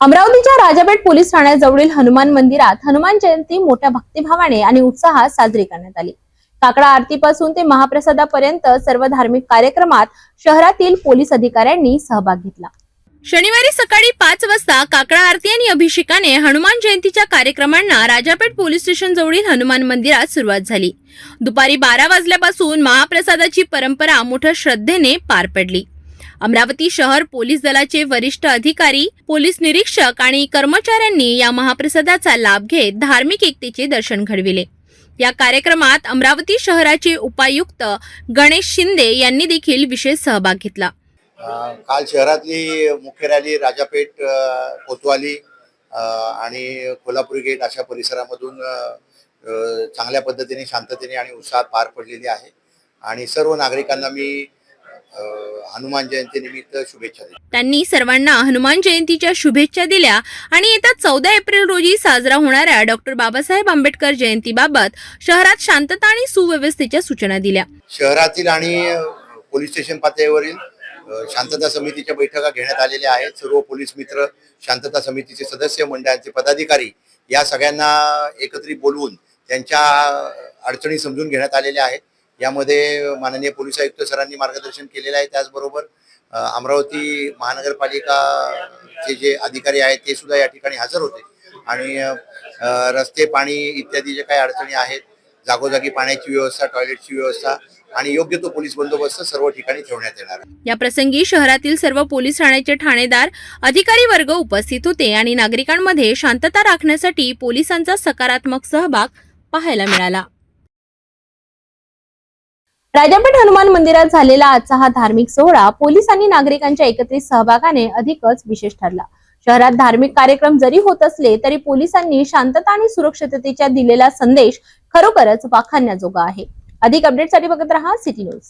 अमरावतीच्या राजापेठ पोलीस ठाण्याजवळील हनुमान मंदिरात हनुमान जयंती मोठ्या भक्तिभावाने आणि उत्साहात साजरी करण्यात आली. काकडा आरतीपासून ते महाप्रसादापर्यंत सर्व धार्मिक कार्यक्रमात शहरातील पोलीस अधिकाऱ्यांनी सहभाग घेतला. शनिवारी सकाळी पाच वाजता काकडा आरती आणि अभिषेकाने हनुमान जयंतीच्या कार्यक्रमांना राजापेठ पोलीस स्टेशन जवळील हनुमान मंदिरात सुरुवात झाली. दुपारी बारा वाजल्यापासून महाप्रसादाची परंपरा मोठ्या श्रद्धेने पार पडली. अमरावती शहर पोलीस दलाचे वरिष्ठ अधिकारी पोलीस निरीक्षक आणि कर्मचाऱ्यांनी या महाप्रसादाचा लाभ घेत धार्मिक एकतेचे दर्शन घडविले. या कार्यक्रमात अमरावती शहराचे उपायुक्त गणेश शिंदे यांनी देखील विशेष सहभाग घेतला. काल शहरातली मुख्य रॅली राजापेठ कोतवाली आणि कोल्हापूर गेट अशा परिसरामधून चांगल्या पद्धतीने शांततेने आणि उत्साहात पार पडलेली आहे. आणि सर्व नागरिकांना मी हनुमान जयंती निमित्त शुभेच्छा देतो. त्यांनी सर्वांना हनुमान जयंतीच्या शुभेच्छा दिल्या आणि येत्या चौदा एप्रिल रोजी साजरा होणाऱ्या डॉक्टर बाबासाहेब आंबेडकर जयंतीबाबत शहरात शांतता आणि सुव्यवस्थेच्या सूचना दिल्या. शहरातील आणि पोलीस स्टेशन पातळीवरील शांतता समितीच्या बैठका घेण्यात आलेल्या आहेत. सर्व पोलीस मित्र शांतता समितीचे सदस्य मंडळाचे पदाधिकारी या सगळ्यांना एकत्रित बोलवून त्यांच्या अडचणी समजून घेण्यात आलेल्या आहेत. यामध्ये माननीय पोलीस आयुक्त सरांनी मार्गदर्शन केलेलं आहे त्याचबरोबर अमरावती महानगरपालिकाचे जे अधिकारी आहेत ते सुद्धा या ठिकाणी हजर होते. आणि रस्ते पाणी इत्यादी जे काही अडचणी आहेत जागोजागी पाण्याची व्यवस्था टॉयलेटची व्यवस्था आणि योग्य तो पोलीस बंदोबस्त सर्व ठिकाणी ठेवण्यात येणार या प्रसंगी शहरातील सर्व पोलीस ठाण्याचे ठाणेदार अधिकारी वर्ग उपस्थित होते आणि नागरिकांमध्ये शांतता राखण्यासाठी पोलिसांचा सकारात्मक सहभाग पाहायला मिळाला. राजापेठ हनुमान मंदिरात झालेला आजचा हा धार्मिक सोहळा पोलीस आणि नागरिकांच्या एकत्रित सहभागाने अधिकच विशेष ठरला. शहरात धार्मिक कार्यक्रम जरी होत असले तरी पोलिसांनी शांतता आणि सुरक्षिततेच्या दिलेला संदेश खरोखरच वाखाणण्याजोगा आहे. अधिक अपडेटसाठी बघत रहा सिटी न्यूज.